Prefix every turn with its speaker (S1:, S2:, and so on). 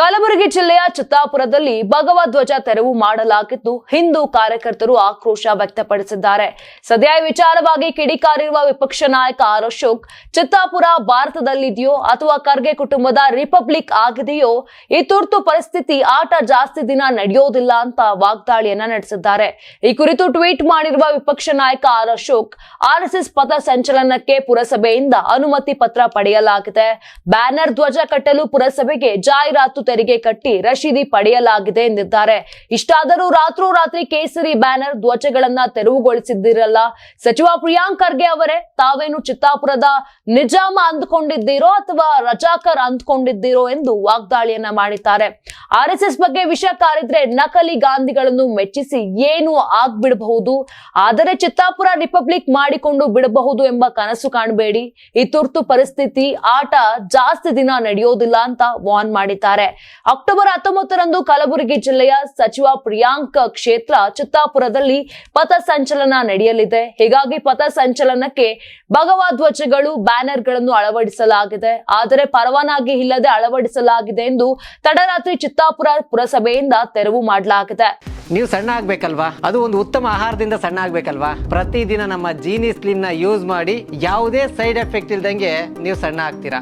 S1: ಕಲಬುರಗಿ ಜಿಲ್ಲೆಯ ಚಿತ್ತಾಪುರದಲ್ಲಿ ಭಗವಧ್ವಜ ತೆರವು ಮಾಡಲಾಗಿದ್ದು ಹಿಂದೂ ಕಾರ್ಯಕರ್ತರು ಆಕ್ರೋಶ ವ್ಯಕ್ತಪಡಿಸಿದ್ದಾರೆ. ಸದ್ಯ ವಿಚಾರವಾಗಿ ಕಿಡಿಕಾರಿರುವ ವಿಪಕ್ಷ ನಾಯಕ ಆರ್ ಅಶೋಕ್ ಚಿತ್ತಾಪುರ ಭಾರತದಲ್ಲಿದೆಯೋ ಅಥವಾ ಖರ್ಗೆ ಕುಟುಂಬದ ರಿಪಬ್ಲಿಕ್ ಆಗಿದೆಯೋ ಈ ತುರ್ತು ಪರಿಸ್ಥಿತಿ ಆಟ ಜಾಸ್ತಿ ದಿನ ನಡೆಯೋದಿಲ್ಲ ಅಂತ ವಾಗ್ದಾಳಿಯನ್ನ ನಡೆಸಿದ್ದಾರೆ. ಈ ಕುರಿತು ಟ್ವೀಟ್ ಮಾಡಿರುವ ವಿಪಕ್ಷ ನಾಯಕ ಆರ್ ಅಶೋಕ್ ಆರ್ಎಸ್ಎಸ್ ಪಥ ಸಂಚಲನಕ್ಕೆ ಪುರಸಭೆಯಿಂದ ಅನುಮತಿ ಪತ್ರ ಪಡೆಯಲಾಗಿದೆ. ಬ್ಯಾನರ್ ಧ್ವಜ ಕಟ್ಟಲು ಪುರಸಭೆಗೆ ಜಾಹೀರಾತು ತೆರಿಗೆ ಕಟ್ಟಿ ರಶೀದಿ ಪಡೆಯಲಾಗಿದೆ ಎಂದಿದ್ದಾರೆ. ಇಷ್ಟಾದರೂ ರಾತ್ರೋರಾತ್ರಿ ಕೇಸರಿ ಬ್ಯಾನರ್ ಧ್ವಜಗಳನ್ನ ತೆರವುಗೊಳಿಸಿದ್ದಿರಲ್ಲ. ಸಚಿವ ಪ್ರಿಯಾಂಕ್ ಖರ್ಗೆ ಅವರೇ, ತಾವೇನು ಚಿತ್ತಾಪುರದ ನಿಜಾಮ ಅಂದ್ಕೊಂಡಿದ್ದೀರೋ ಅಥವಾ ರಜಾಕರ್ ಅಂದ್ಕೊಂಡಿದ್ದೀರೋ ಎಂದು ವಾಗ್ದಾಳಿಯನ್ನ ಮಾಡಿದ್ದಾರೆ. ಆರ್ಎಸ್ಎಸ್ ಬಗ್ಗೆ ವಿಷಯ ಕಾರಿದ್ರೆ ನಕಲಿ ಗಾಂಧಿಗಳನ್ನು ಮೆಚ್ಚಿಸಿ ಏನು ಆಗ್ಬಿಡಬಹುದು. ಆದರೆ ಚಿತ್ತಾಪುರ ರಿಪಬ್ಲಿಕ್ ಮಾಡಿಕೊಂಡು ಬಿಡಬಹುದು ಎಂಬ ಕನಸು ಕಾಣಬೇಡಿ. ಈ ತುರ್ತು ಪರಿಸ್ಥಿತಿ, ಆಟ ಜಾಸ್ತಿ ದಿನ ನಡೆಯೋದಿಲ್ಲ ಅಂತ ವಾರ್ನ್ ಮಾಡಿದ್ದಾರೆ. ಅಕ್ಟೋಬರ್ ಹತ್ತೊಂಬತ್ತರಂದು ಕಲಬುರಗಿ ಜಿಲ್ಲೆಯ ಸಚಿವ ಪ್ರಿಯಾಂಕ್ ಕ್ಷೇತ್ರ ಚಿತ್ತಾಪುರದಲ್ಲಿ ಪಥ ಸಂಚಲನ ನಡೆಯಲಿದೆ. ಹೀಗಾಗಿ ಪಥ ಸಂಚಲನಕ್ಕೆ ಭಗವಧ್ವಜಗಳು ಬ್ಯಾನರ್ಗಳನ್ನು ಅಳವಡಿಸಲಾಗಿದೆ. ಆದರೆ ಪರವಾನಗಿ ಇಲ್ಲದೆ ಅಳವಡಿಸಲಾಗಿದೆ ಎಂದು ತಡರಾತ್ರಿ ಚಿತ್ತಾಪುರ ಪುರಸಭೆಯಿಂದ ತೆರವು ಮಾಡಲಾಗಿದೆ.
S2: ನೀವು ಸಣ್ಣ ಆಗ್ಬೇಕಲ್ವಾ? ಅದು ಒಂದು ಉತ್ತಮ ಆಹಾರದಿಂದ ಸಣ್ಣ ಆಗ್ಬೇಕಲ್ವಾ? ಪ್ರತಿದಿನ ನಮ್ಮ ಜೀನಿ ಸ್ಲಿಮ್ನ ಯೂಸ್ ಮಾಡಿ ಯಾವುದೇ ಸೈಡ್ ಎಫೆಕ್ಟ್ ಇಲ್ದಂಗೆ ನೀವು ಸಣ್ಣ ಆಗ್ತೀರಾ?